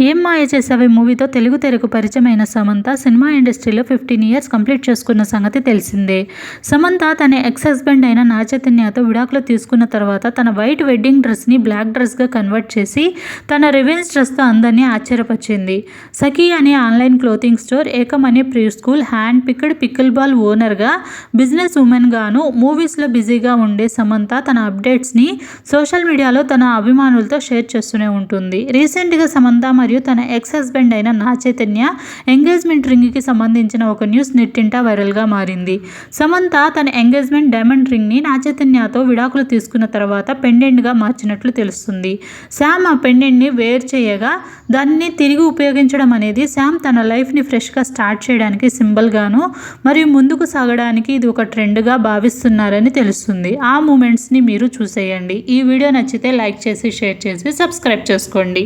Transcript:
ఏం మాయ చేసావే మూవీతో తెలుగు తెరకు పరిచయమైన సమంత? సినిమా ఇండస్ట్రీలో ఫిఫ్టీన్ ఇయర్స్ కంప్లీట్ చేసుకున్న సంగతి తెలిసిందే. సమంత తన ఎక్స్ హస్బెండ్ అయిన నాచైతన్యతో విడాకులు తీసుకున్న తర్వాత తన వైట్ వెడ్డింగ్ డ్రెస్ని బ్లాక్ డ్రెస్గా కన్వర్ట్ చేసి తన రివెన్స్ డ్రెస్తో అందరినీ ఆశ్చర్యపరిచింది. సఖీ అనే ఆన్లైన్ క్లోతింగ్ స్టోర్ ఏకం అనే preschool hand picked pickle ball ఓనర్గా business ఉమెన్గాను మూవీస్లో బిజీగా ఉండే సమంత తన అప్డేట్స్ని సోషల్ మీడియాలో తన అభిమానులతో షేర్ చేస్తూనే ఉంటుంది. రీసెంట్గా సమంత మరియు తన ఎక్స్ హస్బెండ్ అయిన నా చైతన్య ఎంగేజ్మెంట్ రింగ్కి సంబంధించిన ఒక న్యూస్ నెట్టింటా వైరల్గా మారింది. సమంత తన ఎంగేజ్మెంట్ డైమండ్ రింగ్ని నా చైతన్యతో విడాకులు తీసుకున్న తర్వాత పెండెంట్గా మార్చినట్లు తెలుస్తుంది. శామ్ ఆ పెండెంట్ని వేర్ చేయగా దాన్ని తిరిగి ఉపయోగించడం అనేది శామ్ తన లైఫ్ని ఫ్రెష్గా స్టార్ట్ చేయడానికి సింబల్గాను మరియు ముందుకు సాగడానికి ఇది ఒక ట్రెండ్గా భావిస్తున్నారని తెలుస్తుంది. ఆ మూమెంట్స్ని మీరు చూసేయండి. ఈ వీడియో నచ్చితే లైక్ చేసి షేర్ చేసి సబ్స్క్రైబ్ చేసుకోండి.